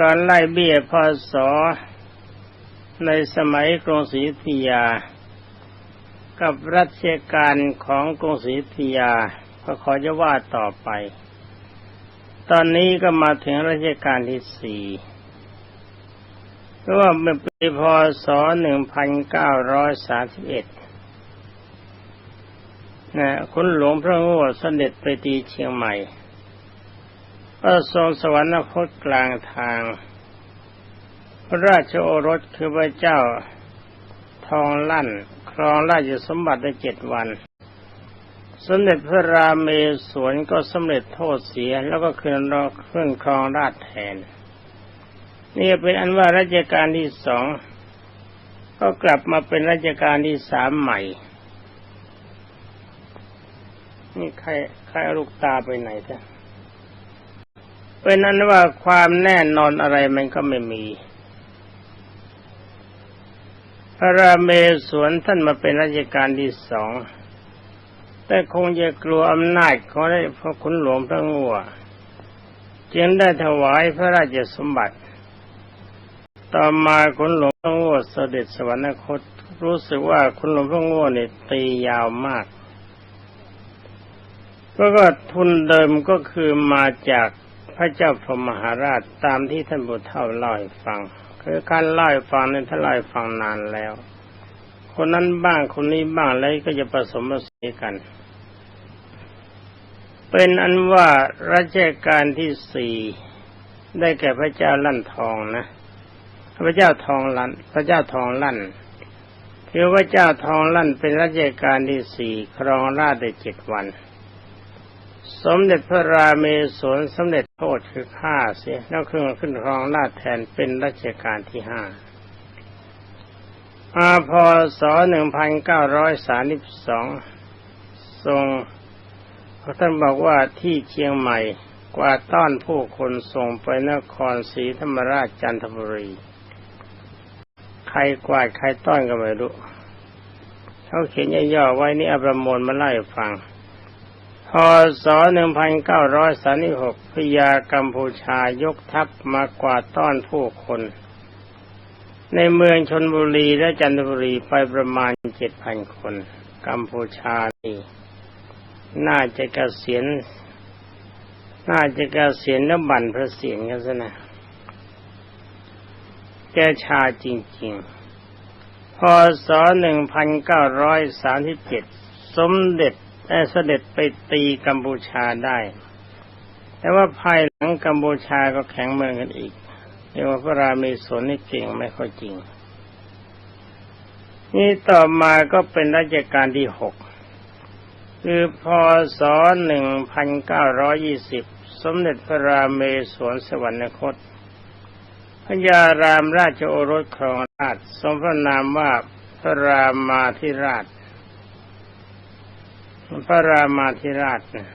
การไล่เบี้ยพศในสมัยกรุงศรีอยุธยา กับรัชกาลของกรุงศรีอยุธยาก็ขอจะว่าต่อไป ตอนนี้ก็มาถึงรัชกาลที่สี่เพราะว่าเป็นปีพศหนึ่งพันเก้าร้อยสามสิบเอ็ดนะคุณหลวงพระโง่เสด็จไปตีเชียงใหม่ ก็ทรงสวรรคตกลางทาง พระราชโอรสคือพระเจ้าทองลั่น ครองราชสมบัติได้เจ็ดวัน สมเด็จพระรามเมศวรก็สำเร็จโทษเสียแล้วก็คืนรอขึ้นครองราชแทน นี่เป็นอันว่ารัชกาลที่สองก็กลับมาเป็นรัชกาลที่สามใหม่ นี่ใครใครเอาลูกตาไปไหนจ้ะ เป็นนั้นว่าความแน่นอนอะไรมันก็ไม่มี พระราเมศวรท่านมาเป็นราชการที่สอง แต่คงจะกลัวอำนาจของได้พระคุณหลวงพระงัวจึงได้ถวายพระราชสมบัติ ต่อมาคุณหลวงพระงัวเสด็จสวรรคตรู้สึกว่าคุณหลวงพระงัวเนี่ยตียาวมากก็ก็ทุนเดิมก็คือมาจาก พระเจ้าพรหมหาราชตามที่ท่านบุตรเท่าเล่าให้ฟัง คือการเล่าให้ฟังนั้นท่านเล่าให้ฟังนานแล้ว คนนั้นบ้างคนนี้บ้างแล้วก็จะผสมผสานกัน เป็นอันว่ารัชกาลที่สี่ได้แก่พระเจ้าลั่นทองนะ พระเจ้าทองลั่น พระเจ้าทองลั่นถือว่าเจ้าทองลั่นเป็นรัชกาลที่สี่ครองราชได้เจ็ดวัน สมเด็จพระราเมศวรสมเด็จโทษคือฆ่าเสียแล้วขึ้นขึ้นครองราชแทนเป็นรัชกาลที่ห้าอาพศหนึ่งพันเก้าร้อยสาสิบสองทรงท่านบอกว่าที่เชียงใหม่กว่าต้อนผู้คนส่งไปนครศรีธรรมราชจันทบุรี ใครกวาดใครต้อนก็ไม่รู้เขาเขียนย่อๆไว้นี่อประมวลมาไล่ฟัง พศ1936พยากัมพูชายกทัพมากวาดต้อนผู้คน ในเมืองชนบุรีและจันทบุรีไปประมาณเจ็ดพันคน กัมพูชานี่น่าจะเกษียณน่าจะเกษียณแล้วบั่นพระเสียรกันซะนะแกชาจริงๆพศ1937 สมเด็จ ได้เสด็จไปตีกัมพูชาได้ แต่ว่าภายหลังกัมพูชาก็แข็งเมืองกันอีกเรียกว่าพระรามีสนนี่เก่งไม่ค่อยจริง นี่ต่อมาก็เป็นรัชกาลที่หกคือพศ1920สมเด็จพระราเมศวรสวรรคต พระยารามราชโอรสครองราชทรงพระนามว่าพระรามาธิราช พระรามาธิราชนะ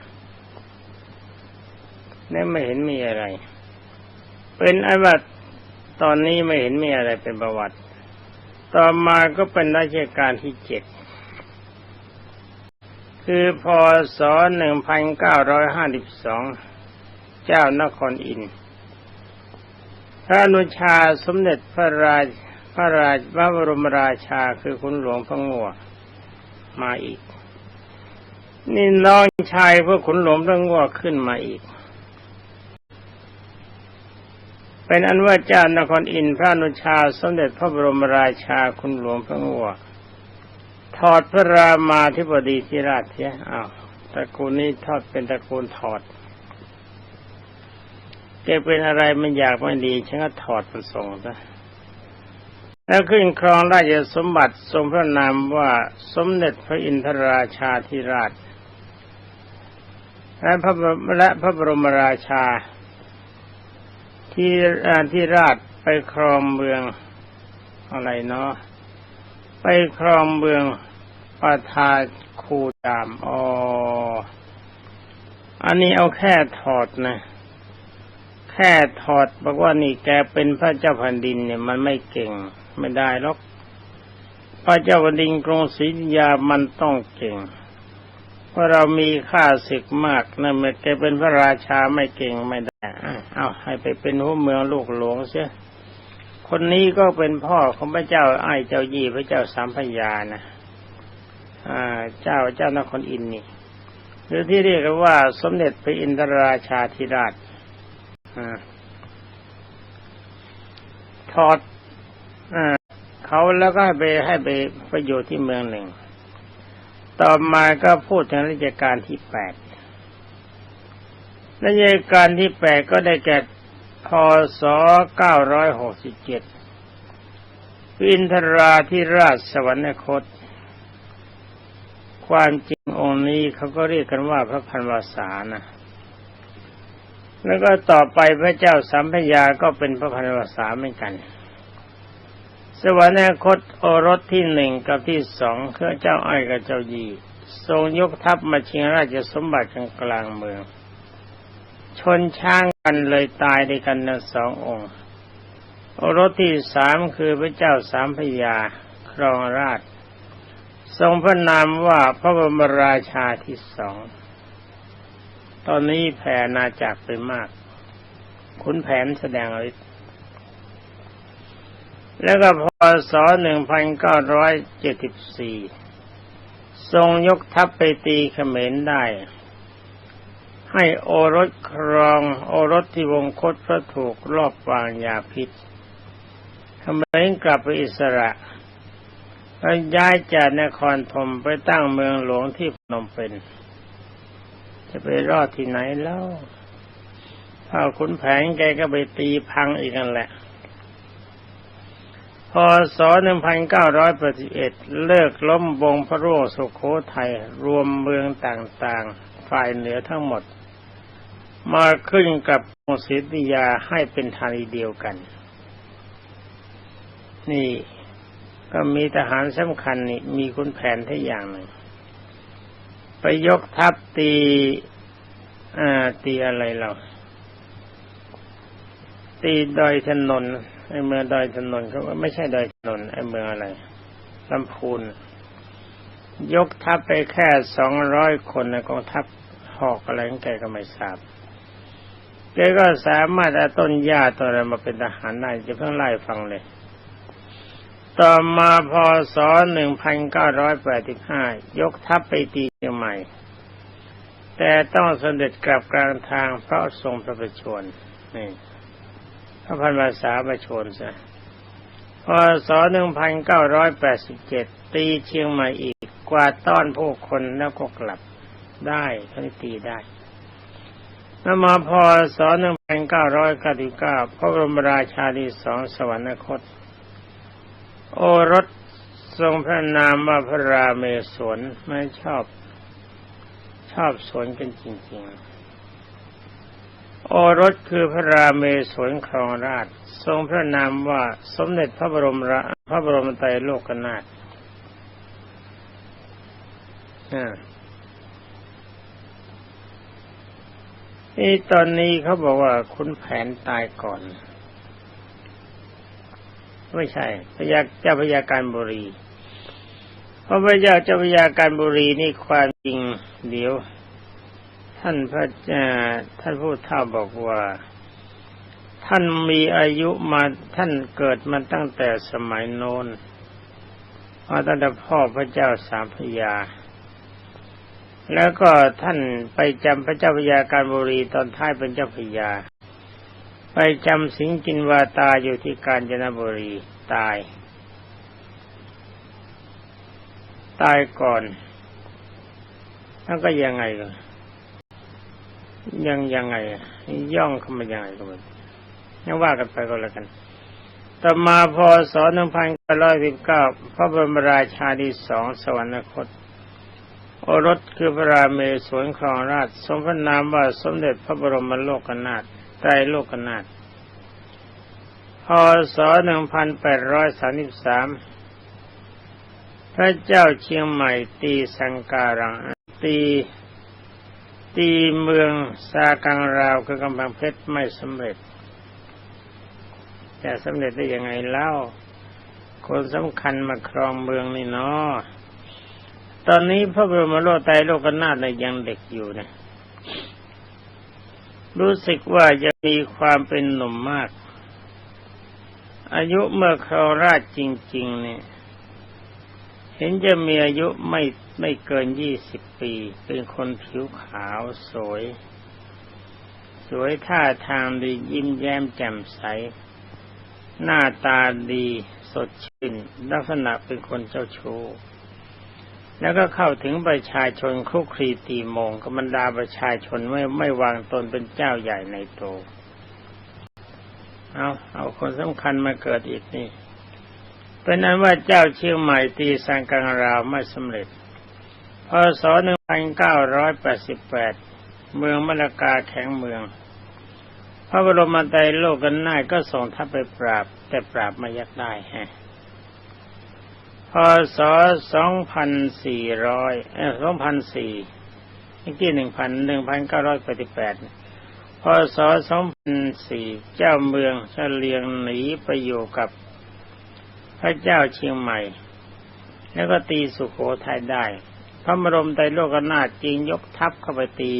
นี่ไม่เห็นมีอะไร เป็นไอ้ว่าตอนนี้ไม่เห็นมีอะไรเป็นประวัติ ต่อมาก็เป็นราชการที่เจ็ดคือพศ1952เก้าร้อยห้าสิบสองเจ้านครอินพระอนุชาสมเด็จพระราชพระราชพระบรมราชาคือคุณหลวงพระงัวมาอีก นี่น้องชายพระขุนหลวงพระงัวขึ้นมาอีก เป็นอันว่าเจ้านครอินพระนุชาสมเด็จพระบรมราชาคุณหลวงพระงัวถอดพระรามาธิบดีที่ราชเสียอ้าวตระกูลนี้ทอดเป็นตระกูลถอดแกเป็นอะไรมันอยากไม่ดีฉันก็ถอดมันส่งซะแล้วขึ้นครองราชสมบัติทรงพระนามว่าสมเด็จพระอินทราชาธิราช และพระและพระบรมราชา ที่ที่ราชไปครองเมืองอะไรเนาะไปครองเมืองปาทาคูดามอ๋ออันนี้เอาแค่ถอดนะ แค่ถอดบอกว่านี่แกเป็นพระเจ้าแผ่นดินเนี่ยมันไม่เก่งไม่ได้หรอกพระเจ้าแผ่นดินกรุงศรีอยุธยามันต้องเก่ง เพราเรามีค่าศึกมากนะเมื่อแกเป็นพระราชาไม่เก่งไม่ได้เอาให้ไปเป็นหัวเมืองลูกหลวงเสียคนนี้ก็เป็นพ่อของพระเจ้าไอ้เจ้ายี่พระเจ้าสามพญานะอ่า เจ้าเจ้านครอินนี่หรือที่เรียกกันว่าสมเด็จพระอินทราชาธิราชอ่าถอดอ่าเขาแล้วก็ให้ไปให้ไปไปอยู่ที่เมืองหนึ่ง ต่อมาก็พูดถึงราชการที่แปดราชการที่แปดก็ได้แก่พศเก้าร้อยหกสิบเจ็ดวินทราธิราชสวรรคต ความจริงองค์นี้เขาก็เรียกกันว่าพระพันวาสานะแล้วก็ต่อไปพระเจ้าสัมพยาก็เป็นพระพันวาสาเหมือนกัน สวรรคตโอรสที่หนึ่งกับที่สองคือเจ้าอ้อยกับเจ้ายีทรงยกทัพมาชิงราชสมบัติกลางกลางเมือง ชนช้างกันเลยตายด้วยกันทั้งสององค์ โอรสที่สามคือพระเจ้าสามพยาครองราช ทรงพระนามว่าพระบรมราชาที่สอง ตอนนี้แผ่นาจากไปมากขุนแผนแสดงฤทธิ์ แล้วก็พศ 1974 ทรงยกทัพไปตีเขมรได้ ให้โอรสครองโอรสที่วงคตพระถูกรอบวางยาพิษเขมรกลับไปอิสระแล้วย้ายจากนครธมไปตั้งเมืองหลวงที่พนมเปญจะไปรอดที่ไหนแล้วถ้าขุนแผนแกก็ไปตีพังอีกนั่นแหละ พศ1981 เลิกล้มวงพระโรสุโขทัยรวมเมืองต่างๆ ฝ่ายเหนือทั้งหมด มาขึ้นกับกรุงศรีอยุธยาให้เป็นธานีเดียวกัน นี่ก็มีทหารสำคัญนี่มีคุณแผนที่อย่างหนึ่ง ไปยกทัพตีอ่าตีอะไรเรา ตีดอยถนน ไอ้เมืองดอยถนนเขาว่าไม่ใช่ดอยถนนไอ้เมืองอะไรลำพูน ยกทัพไปแค่สองร้อยคนในกองทัพหอกอะไรของแกก็ไม่ทราบแกก็สามารถเอาต้นหญ้าตัวอะไรมาเป็นทหารได้จะเพิ่งไล่ฟังเลย ต่อมาพศ1985ยแปดสิบห้ายกทัพไปตีเชียงใหม่ แต่ต้องเสด็จกลับกลางทางเพราะทรงพระประชวรนี่ ระพันวาสาประชวรซะพศ1987ตีเชียงใหม่อีก กว่าต้อนผู้คนแล้วก็กลับได้ทั้งตีได้แล้วมาพศ1999พระบรมราชาที่สองสวรรคต โอรสทรงพระนามว่าพระราเมศวรไม่ชอบ ชอบสวนกันจริง ๆ โอรสคือพระราเมศวรครองราช ทรงพระนามว่าสมเด็จพระบรมราพระบรมไตรโลกนาถอ่านี่ตอนนี้เขาบอกว่าคุณแผนตายก่อน ไม่ใช่พยาเจ้าพยาการบุรี เพราะพระเจ้าเจ้าพยาการบุรีนี่ความจริงเดี๋ยว ท่านพระเจ้าท่านผู้เฒ่าบอกว่า ท่านมีอายุมาท่านเกิดมาตั้งแต่สมัยโน้นมาตั้งแต่พ่อพระเจ้าสามพยา แล้วก็ท่านไปจำพระเจ้าพญาการบุรีตอนท้ายเป็นเจ้าพญาไปจำสิงกินวาตาอยู่ที่กาญจนบุรีตาย ตายก่อนแล้วก็ยังไงกัน ยังยังไง ย่องเข้ามายังไงก็ไม่ยังว่ากันไปก็แล้วกันต่อมาพศ1919พระบรมราชาที่สองสวรรคต โอรสคือพระราเมศวรครองราช สมพระนามว่าสมเด็จพระบรมโลกนาถไตรโลกนาถพศ1833พระเจ้าเชียงใหม่ตีสังการังตี ตีเมืองซากังราวคือกำแพงเพชรไม่สำเร็จจะสำเร็จได้ยังไงเล่า คนสำคัญมาครองเมืองนี่เนาะตอนนี้พระบรมโลกไตโลกนาถเนี่ยยังเด็กอยู่นะรู้สึกว่าจะมีความเป็นหนุ่มมาก อายุเมื่อคราวราชจริง ๆ เนี่ย เห็นจะมีอายุไม่ ไม่เกินยี่สิบปี เป็นคนผิวขาวสวย สวยท่าทางดียิ้มแย้มแจ่มใส หน้าตาดีสดชื่น ลักษณะเป็นคนเจ้าชู้แล้วก็เข้าถึงประชาชนคุกคลีตีมงกับบรรดาประชาชนไม่ไม่วางตนเป็นเจ้าใหญ่ในโต เอาเอาคนสำคัญมาเกิดอีกนี่เป็นนั้นว่าเจ้าเชียงใหม่ตีสังกังราวไม่สำเร็จ พศ1988 เมืองมะละกาแข็งเมือง พระบรมไตรโลกกันน่ายก็ส่งทัพไปปราบ แต่ปราบไม่ยักได้ฮะพศ2400เอ่อ2004เมื่อกี้1,000 1988 พศ2004 เจ้าเมืองเฉลียงหนีไปอยู่กับพระเจ้าเชียงใหม่ แล้วก็ตีสุขโขทัยได้ พระบรมไตโลกนาถจริงยกทัพเข้าไปตี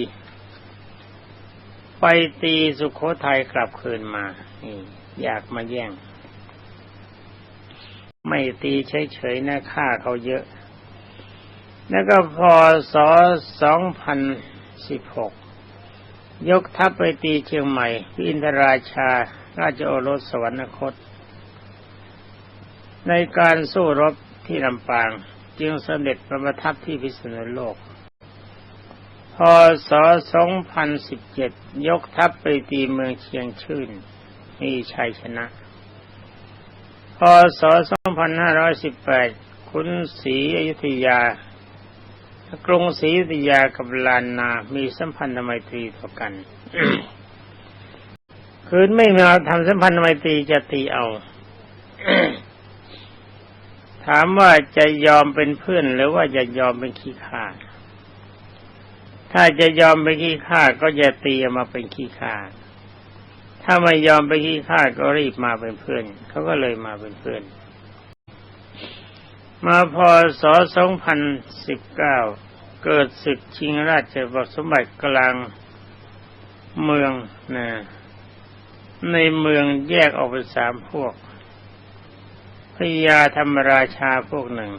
ไปตีสุขโขทัยกลับคืนมานี่อยากมาแย่ง ไม่ตีเฉยๆนะฆ่าเขาเยอะ แล้วก็พอศ2016ยกทัพไปตีเชียงใหม่พิอินทราชา ราชโอรสสวรรคต ในการสู้รบที่ลำปาง จึงเสด็จประทับที่พิษณุโลก พศ 2017 ยกทัพไปตีเมืองเชียงชื่น มีชัยชนะ พศ 2518 คุณศรีอยุธยากรุงศรีอยุธยากับลานนา มีสัมพันธไมตรีต่อกันคืนไม่มาทำสัมพันธไมตรีจะตีเอา ถามว่าจะยอมเป็นเพื่อนหรือว่าจะยอมเป็นขี้ข้าถ้าจะยอมเป็นขี้ข้าก็จะตีมาเป็นขี้ข้าถ้าไม่ยอมไปขี้ข้าก็รีบมาเป็นเพื่อนเขาก็เลยมาเป็นเพื่อน มาพศ2019เก้าเกิดศึกชิงราชสมบัติกลางเมืองนะในเมืองแยกออกเป็นสามพวก พญาธรรมราชาพวกหนึ่ง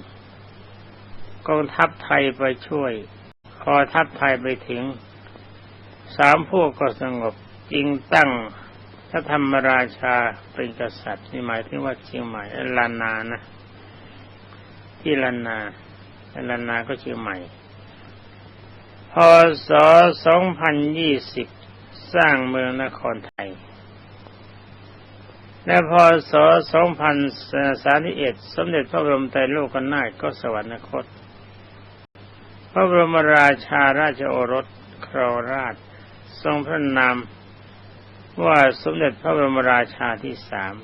กองทัพไทยไปช่วย พอทัพไทยไปถึง สามพวกก็สงบจึงตั้งพระธรรมราชาเป็นกษัตริย์นี่หมายถึงว่าเชียงใหม่ลานานะ ที่ลานาลานาก็เชียงใหม่ พศ 2020 สร้างเมืองนครไทย และพศ2031 สมเด็จพระบรมไตรโลกนาถก็สวรรคต พระบรมราชาราชโอรสครองราช ทรงพระนามว่าสมเด็จพระบรมราชาที่สาม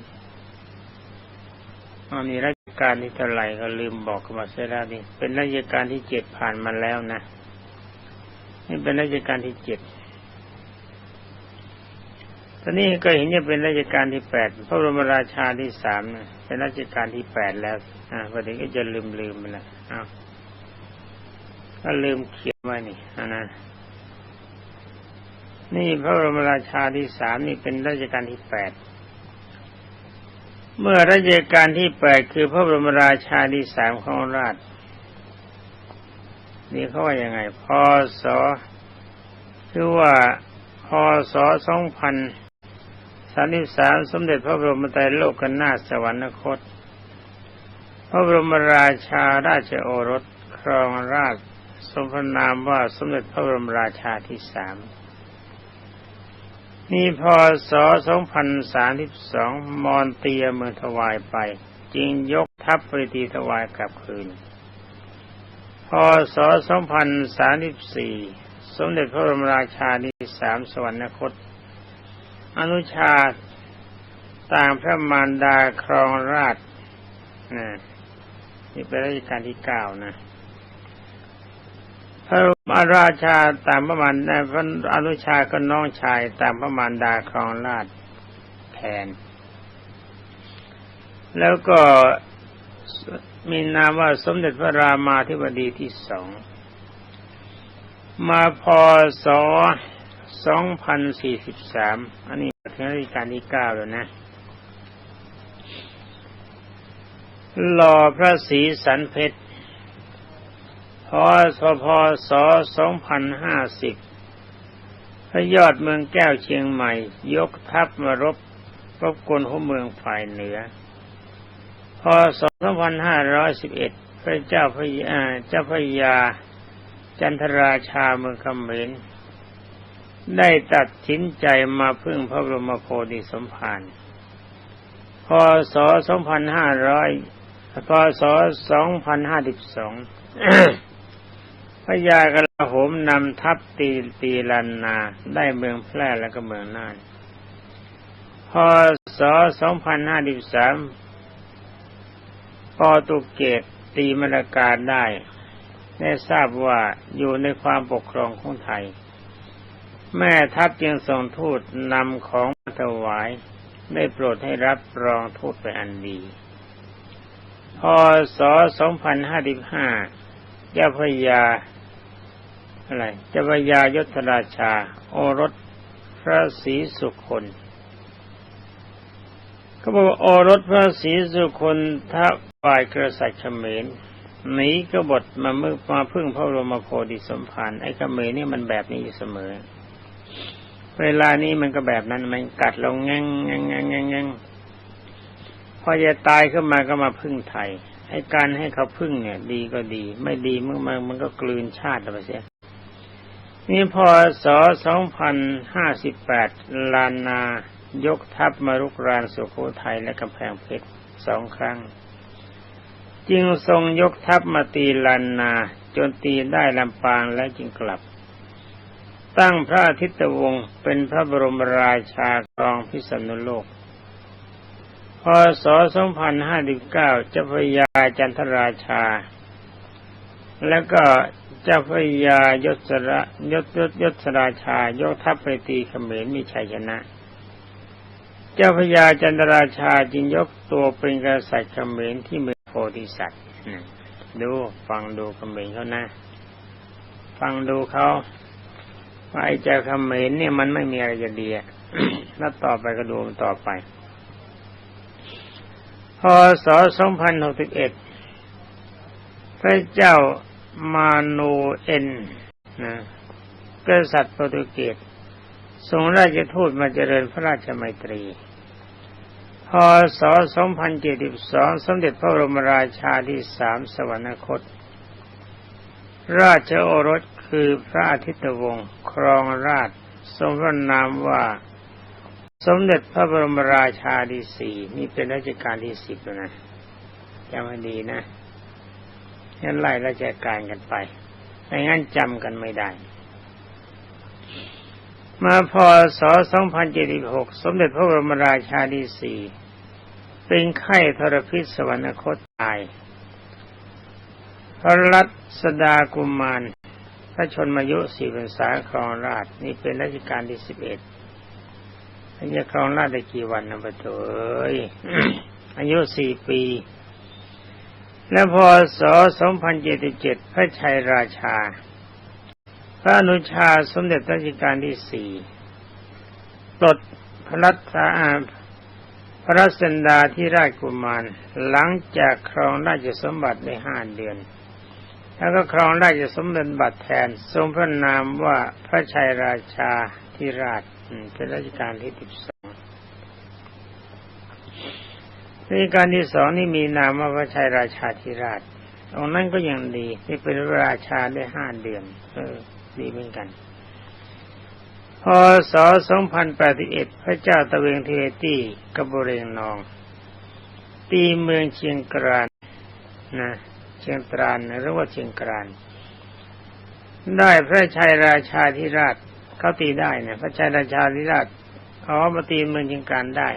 อันนี้รัชกาลที่เท่าไหร่ก็ลืมบอกกันมาเสียแล้วนี่ เป็นรัชกาลที่เจ็ดผ่านมาแล้วนะ นี่เป็นรัชกาลที่เจ็ด ตอนนี้ก็เห็นจะเป็นรัชกาลที่แปดพระบรมราชาที่สามเป็นรัชกาลที่แปดแล้ว อ่าวันนี้ก็จะลืมลืมไปล้วอ้าวก็ลืมเขียนไว้นี่อันนั้นนี่พระบรมราชาที่สามนี่เป็นรัชกาลที่แปดเมื่อรัชกาลที่แปดคือพระบรมราชาที่สามของราช นี่เขาว่ายังไง พศ คือว่า พศสองพัน สามสิบสามสมเด็จพระบรมไตรโลกนาถสวรรคต พระบรมราชาราชโอรสครองราชทรงพนามว่าสมเด็จพระบรมราชาที่สามนี่พศ2032 มอนเตียเมืองถวายไป จึงยกทัพไปตีถวายกลับคืน พศ2034 สมเด็จพระบรมราชาที่สามสวรรคต อนุชาต่างพระมารดาครองราชนะนี่เป็นรัชกาลที่เก้านะพระมาราชาตามพระมารดาพระอนุชาก็น้องชายตามพระมารดาครองราชแทน แล้วก็มีนามว่าสมเด็จพระรามาธิบดีที่สอง มาพอศ สองพันสี่สิบสามอันนี้ถึงรัชกาลที่เก้าแล้วนะหล่อพระศรีสันเพชรพศพศสองพันห้าสิบพระยอดเมืองแก้วเชียงใหม่ ยกทัพมารบรบกวนหัวเมืองฝ่ายเหนือ พศสองพันห้าร้อยสิบเอ็ดพระเจ้าพระยาเจ้าพระยา จันทราชาเมืองคำเมร ได้ตัดสินใจมาพึ่งพระบรมโพธิสมภารพศ2500พศ2552พระยากระหมนำทัพตีตีลันนา ได้เมืองแพร่และก็เมืองน่าน พศ2553ปอตุเกตตีมรกาได้ ได้ทราบว่าอยู่ในความปกครองของไทย แม่ทัพจึงส่งทูตนำของมาถวาย ได้โปรดให้รับรองทูตไปอันดี พศ2055เจ้าพยาอะไรเจ้าพยายศราชา โอรสพระศรีสุคนเขาบอกว่าโอรสพระศรีสุคนทัพฝ่ายกษัตริย์เขมรหนีกบฏมาเมื่อมาพึ่งพระบรมโพธิสมภารไอ้เขมรนี่มันแบบนี้อยู่เสมอ เวลานี้มันก็แบบนั้นมันกัดลงแง่งแง่งแง่งแง่งแง่งพอจะตายขึ้นมาก็มาพึ่งไทยไอ้การให้เขาพึ่งเนี่ย ดีก็ดี ไม่ดีมันมันมันก็กลืนชาติไปเสียนี่พอศ2058ลานนายกทัพมารุกรานสุโขทัยและกำแพงเพชรสองครั้ง จึงทรงยกทัพมาตีลานนา จนตีได้ลำปางและจึงกลับ ตั้งพระอาทิตย์วงศ์เป็นพระบรมราชาครองพิษณุโลก พศ2059 เจ้าพระยาจันทราชา แล้วก็เจ้าพระยายศระยศยศยศราชายกทัพไปตีเขมรมีชัยชนะ เจ้าพระยาจันทราชาจึงยกตัวเป็นกษัตริย์เขมรที่เมืองโพธิสัตว์ดูฟังดูเขมรเขานะ ฟังดูเขา ไอ้เจ้าเขมรเนี่ยมันไม่มีอะไรจะดีแล้วต่อไปก็ดูมันต่อไป พศ2061 พระเจ้ามาโนเอ็นนะกษัตริย์โปรตุเกสทรงราชทูตมาเจริญพระราชมัยตรี พศ 2072 สมเด็จพระบรมราชาที่สามสวรรคต ราชโอรส คือพระอาทิตย์วงศ์ครองราชทรงพระนามว่า สมเด็จพระบรมราชาที่สี่นี่เป็นรัชกาลที่สิบแล้วนะจำให้ดีนะงั้นไล่ราชการกันไปไม่งั้นจำกันไม่ได้ มาพศ2076 สมเด็จพระบรมราชาที่สี่เป็นไข้ทรพิษสวรรคตตายพระรัศดากุมาร ระชนมายุสี่พรรษาครองราชนี่เป็นรัชกาลที่สิบเอ็ดอายุครองราชได้กี่วันนะปะโถยอายุสี่ปี และพศ2077พระชัยราชา พระอนุชาสมเด็จรัชกาลที่สี่ปลดพระรัตาพระรัศดาที่ราชกุมาร หลังจากครองราชสมบัติได้ห้าเดือน แล้วก็ครองราชสมเด็จบัติแทน ทรงพระนามว่าพระชัยราชาที่ราชเป็นรัชกาลที่สิบสองรัชกาลที่สองนี่มีนามว่าพระชัยราชาธิราชองนั้นก็ยังดีที่เป็นราชาได้ห้าเดือน เออ ดีเหมือนกัน พศ2081 พระเจ้าตะเวงเทตี้กบเรงนอง ตีเมืองเชียงกรานนะ เชียงตรานหรือว่าเชียงกราน ได้พระชัยราชาธิราชเขาตีได้เนี่ยพระชัยราชาธิราชเขามาตีเมืองเชียงกรานได้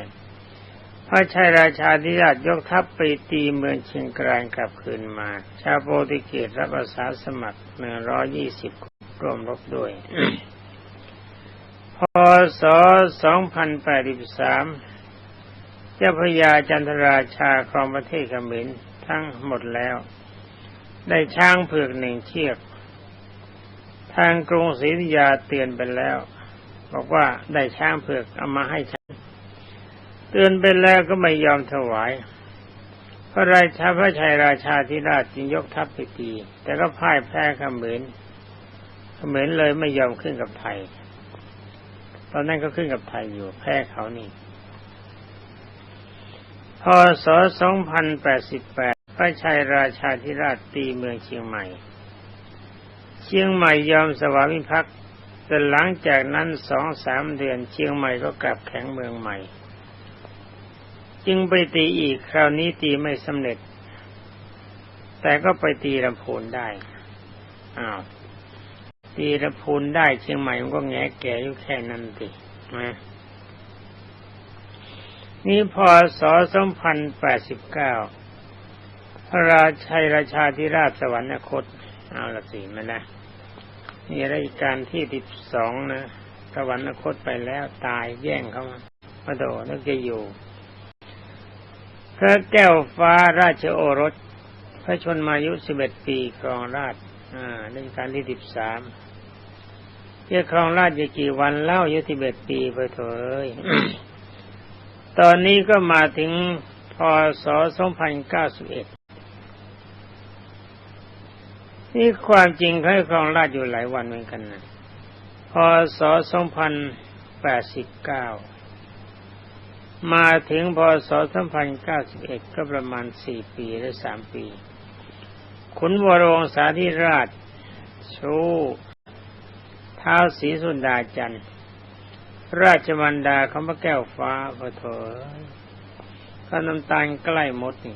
พระชัยราชาธิราชยกทัพไปตีเมืองเชียงกรานกลับคืนมา ชาวโปรตุเกสรับอาสาสมัครหนึ่งร้อยยี่สิบร่วมรบด้วย พศ2083เจ้าพระยาจันทราชาครองประเทศเขมรทั้งหมดแล้ว ได้ช้างเผือกหนึ่งเชือก ทางกรุงศรีอยุธยาเตือนไปแล้ว บอกว่าได้ช้างเผือกเอามาให้ฉันเตือนไปแล้วก็ไม่ยอมถวาย พระราชาพระชัยราชาธิราชจึงยกทัพไปตีแต่ก็พ่ายแพ้เขมรเขมรเลยไม่ยอมขึ้นกับไทย ตอนนั้นก็ขึ้นกับไทยอยู่แพ้เขานี่พศ2088 พระชัยราชาธิราชตีเมืองเชียงใหม่ เชียงใหม่ยอมสวามิภักดิ์แต่หลังจากนั้นสองสามเดือน เชียงใหม่ก็กลับแข็งเมืองใหม่ จึงไปตีอีกคราวนี้ตีไม่สำเร็จ แต่ก็ไปตีลำพูนได้อ้าวตีลำพูนได้ เชียงใหม่มันก็แง่แก่อยู่แค่นั้นสินะนี่พศ2089พ ระราชัยราชาธิราชสวรรคต เอาละสิมานะนี่รายการที่สิบสองนะ สวรรคตไปแล้วตายแย่งเข้ามาพระโดนึกจะอยู่ พระแก้วฟ้าราชโอรส พระชนมายุสิบเอ็ดปีครองราช อ่าในการที่สิบสามเจ้าครองราชจะกี่วันเล่ายุสิบเอ็ดปีไปเถอะตอนนี้ก็มาถึงพศ2091นี่ นี่ความจริงเขาครองราชอยู่หลายวันเหมือนกันนะพศ2089มาถึงพศ2091ก็ประมาณ4ปีหรือ3ปี ขุนวรงสาธิราชชูท้าสีสุนดาจันทร์ ราชมันดาคำพระแก้วฟ้าพระเถยข้าน้ำตาลใกล้หมดนี่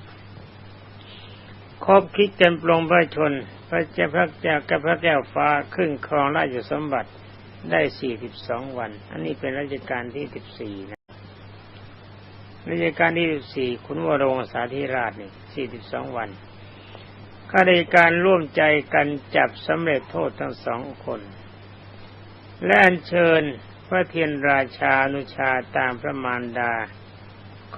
คบคิดกันปลงพระชน พระเจ้าพระเจ้ากับพระแก้วฟ้าขึ้นครองราชสมบัติได้สี่สิบสองวัน อันนี้เป็นรัชกาลที่สิบสี่นะรัชกาลที่สิบสี่ขุนวโรงสาธิราชนี่สี่สิบสองวันข้าราชการร่วมใจกันจับสำเร็จโทษทั้งสองคน และอัญเชิญพระเทียนราชานุชาตามพระมารดา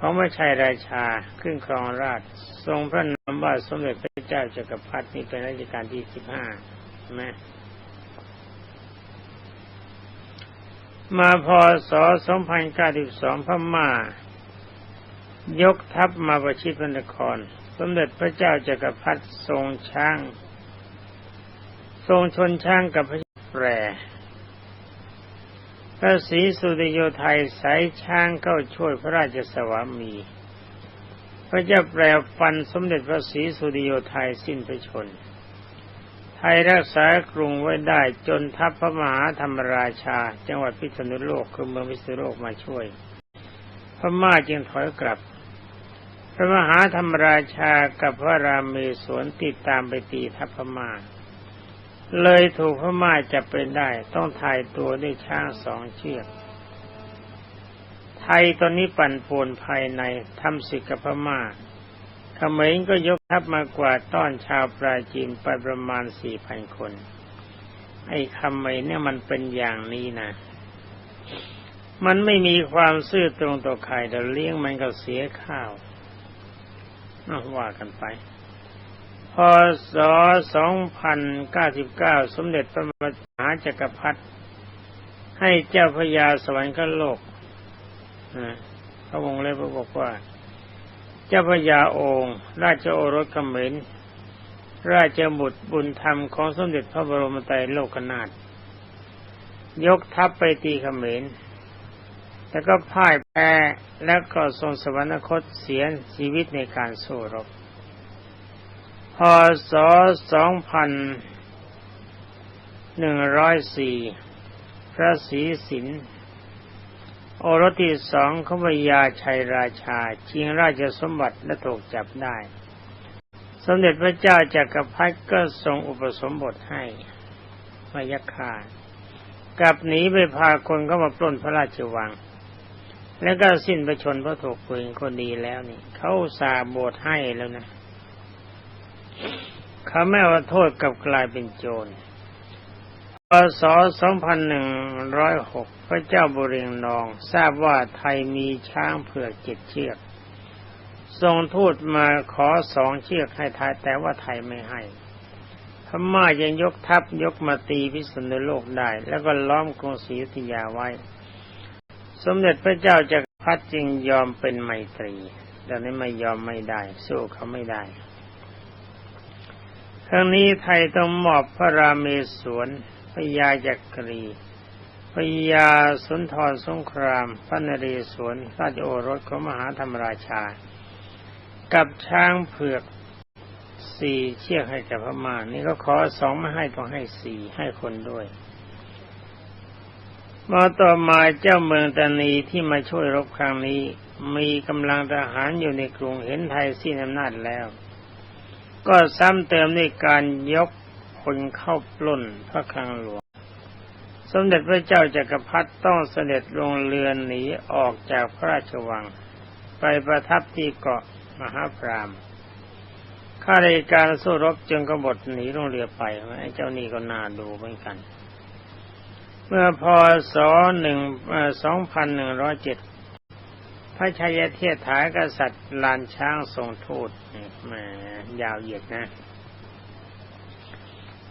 ของพระชัยราชาขึ้นครองราช ทรงพระนามว่าสมเด็จพระเจ้าจักรพรรดินี่เป็นรัชกาลที่สิบห้าใช่ไหมมาพศ2092พม่ายกทัพมาประชิดพระนคร สมเด็จพระเจ้าจักรพรรดิทรงช้าง ทรงชนช้างกับพระแปร พระศรีสุริโยไทยสายช้างเข้าช่วยพระราชสวามี พระเจ้าแปลฟันสมเด็จพระศรีสุริโยไทยสิ้นพระชน ไทยรักษากรุงไว้ได้จนทัพพระมหาธรรมราชา จังหวัดพิษณุโลกคือเมืองพิษณุโลกมาช่วย พม่าจึงถอยกลับ พระมหาธรรมราชากับพระรามเมศวนติดตามไปตีทัพพม่า เลยถูกพม่าจับเป็นได้ ต้องถ่ายตัวด้วยช้างสองเชือก ไทยตอนนี้ปั่นป่วนภายในทำศึกกับพม่าเขมรก็ยกทัพมากว่าต้อนชาวปราจีนไปประมาณสี่พันคน ไอ้คำเมรเนี่ยมันเป็นอย่างนี้นะ มันไม่มีความซื่อตรงต่อใครเดี๋ยวเลี้ยงมันก็เสียข้าวว่ากันไป พศ 2099 สมเด็จพระมหาจักรพรรดิให้เจ้าพญาสวรรคโลกพระองค์เลยบอกว่า เจ้าพญาองค์ ราชโอรสเขมรราชบุตรบุญธรรมของสมเด็จพระบรมไตรโลกนาถยกทัพไปตีเขมร แล้วก็พ่ายแพ้แล้วก็ทรงสวรรคตเสียชีวิตในการสู้รบ ศ2104 พระศรีสิน โอรสที่สองขบยาชัยราชา ชิงราชสมบัติและถูกจับได้ สมเด็จพระเจ้าจากักรพรรดิก็ทรงอุปสมบทให้มายคากลับหนีไปพาคนเข้ามาปล้นพระราชวัง แล้วก็สิ้นประชนพระถูกปืนคนดีแล้วนี่ เขาสาบทให้แล้วนะ เขาไม่ว่าโทษกับกลายเป็นโจรพศ2106 พระเจ้าบุเรงนอง ทราบว่าไทยมีช้างเผือกเจ็ดเชือก ทรงทูตมาขอสองเชือกให้ไทยแต่ว่าไทยไม่ให้พพม่ายังยกทัพยกมาตีพิษณุโลกได้ แล้วก็ล้อมกรุงศรีอยุธยาไว้ สมเด็จพระเจ้าจักรพรรดิจึงยอมเป็นไมตรีแต่นี้ไม่ยอมไม่ได้ สู้เขาไม่ได้ ครั้งนี้ไทยต้องมอบพระราเมศวรพญาจักรีพญาสุนทรสงคราม พระนเรศวรราชโอรสของมหาธรรมราชา กับช้างเผือกสี่เชือกให้กับพม่านี่ก็ขอสองไม่ให้ต้องให้สี่ให้คนด้วยมาต่อมาเจ้าเมืองตานีที่มาช่วยรบครั้งนี้ มีกำลังทหารอยู่ในกรุงเห็นไทยสิ้นอำนาจแล้ว ก็ซ้ำเติมด้วยการยกคนเข้าปล้นพระคลังหลวง สมเด็จพระเจ้าจากักรพรรดิต้องเสด็จลงเรือนหนีออกจากพระราชวัง ไปประทับที่เกาะมหาพรามข้าราชการสู้รบจึงกบฏหนีลงเรือไปไอ้เจ้านี่ก็น่าดูเหมือนกัน เมื่อพศหนึ่งสองพันหนึ่งร้อยเจ็ด ระชัยเทศถากษัตริย์ลานช้างทรงทูตแหมยาวเหยียดนะ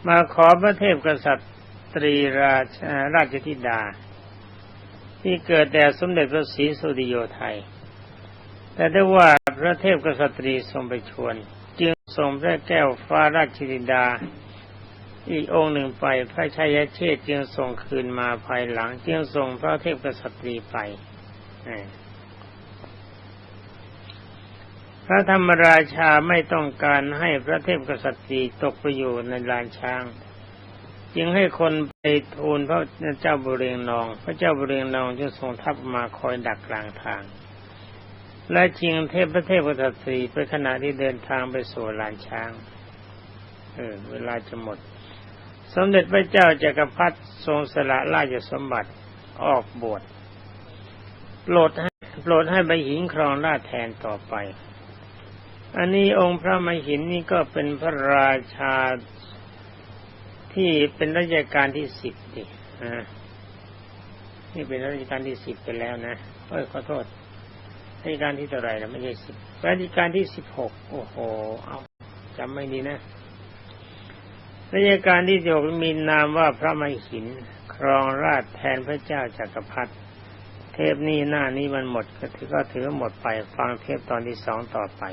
มาขอพระเทพกษัตริย์ตรีราชราชธิดา ที่เกิดแต่สมเด็จพระศรีสุริโยไทย แต่ได้ว่าพระเทพกษัตริย์ทรงไปชวน จึงส่งพระแก้วฟ้าราชธิดา อีกองค์หนึ่งไปพระชัยเชษจึงส่งคืนมาภายหลัง จึงส่งพระเทพกษัตริย์ไป พระธรรมราชาไม่ต้องการให้พระเทพกษัตริย์ตกไปอยู่ในลานช้าง จึงให้คนไปทูลพระเจ้าบุเรงนอง พระเจ้าบุเรงนองจึงส่งทัพมาคอยดักกลางทาง และชิงเทพพระเทพกษัตริย์ไปขณะที่เดินทางไปสู่ลานช้าง เออ เวลาจะหมด สมเด็จพระเจ้าจากักรพรรดิทรงสละราชสมบัติออกบวชโปรดให้โปรดให้ใบหิงครองราชแทนต่อไป อันนี้องค์พระมหินนี่ก็เป็นพระราชาที่เป็นรัชกาลที่สิบดิอ่านี่เป็นรัชกาลที่สิบไปแล้วนะเอ้ยขอโทษรัชกาลที่เท่าไหร่นะไม่ใช่สิบรัชกาลที่สิบหกโอ้โห เอาจำไม่ดีนะรัชกาลที่หกมีนามว่าพระมหิน ครองราชแทนพระเจ้าจากักรพรรดิเทปนี้หน้านี้มันหมดก็ถือก็ถือหมดไปฟังเทปตอนที่สองต่อไป